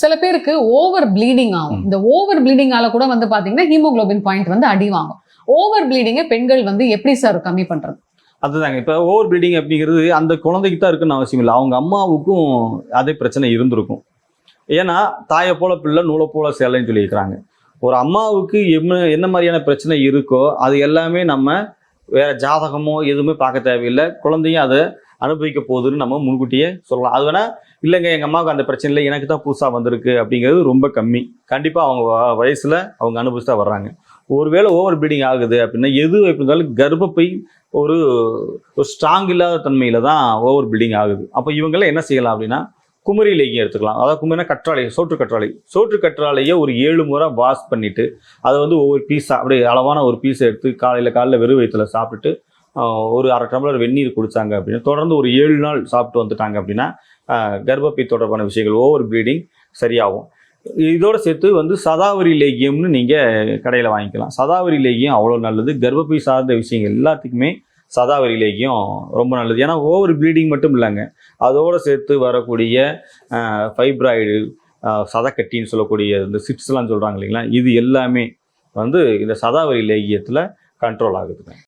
சில பேருக்கு over bleeding ஆகும். இந்த ஓவர் ப்ளீடிங்கால கூட வந்து பாத்தீங்கன்னா ஹீமோகுளோபின் பாயிண்ட் வந்து அடி வாங்கும். ஓவர் ப்ளீடிங்கை பெண்கள் வந்து எப்படி சார் கம்மி பண்றது? அதுதாங்க. இப்போ ஓவர் ப்ளீடிங் அப்படிங்கிறது அந்த குழந்தைக்கு தான் இருக்குன்னு அவசியம் இல்லை. அவங்க அம்மாவுக்கும் அதே பிரச்சனை இருந்திருக்கும். ஏன்னா தாயை போல பிள்ளை நூலை போல சேலைன்னு சொல்லியிருக்கிறாங்க. ஒரு அம்மாவுக்கு என்ன என்ன மாதிரியான பிரச்சனை இருக்கோ அது எல்லாமே நம்ம வேற ஜாதகமோ எதுவுமே பார்க்க தேவையில்லை. குழந்தையும் அதை அனுபவிக்க போகுதுன்னு நம்ம முன்கூட்டியே சொல்லலாம். அது வேணா இல்லைங்க எங்கள் அம்மாவுக்கு அந்த பிரச்சனை இல்லை எனக்கு தான் புதுசாக வந்திருக்கு அப்படிங்கிறது ரொம்ப கம்மி. கண்டிப்பாக அவங்க வயசில் அவங்க அனுபவிச்சு தான் வர்றாங்க. ஒருவேளை ஓவர் ப்ளீடிங் ஆகுது அப்படின்னா எது எப்படி இருந்தாலும் கர்ப்பப்பை ஒரு ஒரு ஸ்ட்ராங் இல்லாத தன்மையில் தான் ஓவர் பில்டிங் ஆகுது. அப்போ இவங்கெல்லாம் என்ன செய்யலாம் அப்படின்னா குமரி லேகியம் எடுத்துக்கலாம். அதாவது குமரினா கற்றாழை சோற்று கற்றாழை. சோற்று கற்றாழையை ஒரு ஏழு முறை வாஷ் பண்ணிவிட்டு அதை வந்து ஒவ்வொரு பீஸாக அப்படியே அளவான ஒரு பீஸை எடுத்து காலையில் காலையில் வெறும் வயிற்றுல சாப்பிட்டுட்டு ஒரு அரை டம்ளர் வெந்நீர் குடித்தாங்க அப்படின்னா தொடர்ந்து ஒரு ஏழு நாள் சாப்பிட்டு வந்துட்டாங்க அப்படின்னா கர்ப்பப்பை தொடர்பான விஷயங்கள் ஓவர் ப்ளீடிங் சரியாகும். இதோட சேர்த்து வந்து சதாவரி லேகியம்னு நீங்கள் கடையில் வாங்கிக்கலாம். சதாவரி லேகியம் அவ்வளோ நல்லது. கர்ப்பப்பை சார்ந்த விஷயங்கள் எல்லாத்துக்குமே சதாவரி லேகியம் ரொம்ப நல்லது. ஏன்னா ஓவர் ப்ளீடிங் மட்டும் இல்லைங்க. அதோடு சேர்த்து வரக்கூடிய ஃபைப்ராய்டு சதக்கட்டின்னு சொல்லக்கூடிய இந்த சிப்ஸ்லாம் சொல்கிறாங்க இல்லைங்களா? இது எல்லாமே வந்து இந்த சதாவரி லேகியத்தில் கண்ட்ரோல் ஆகுதுங்க.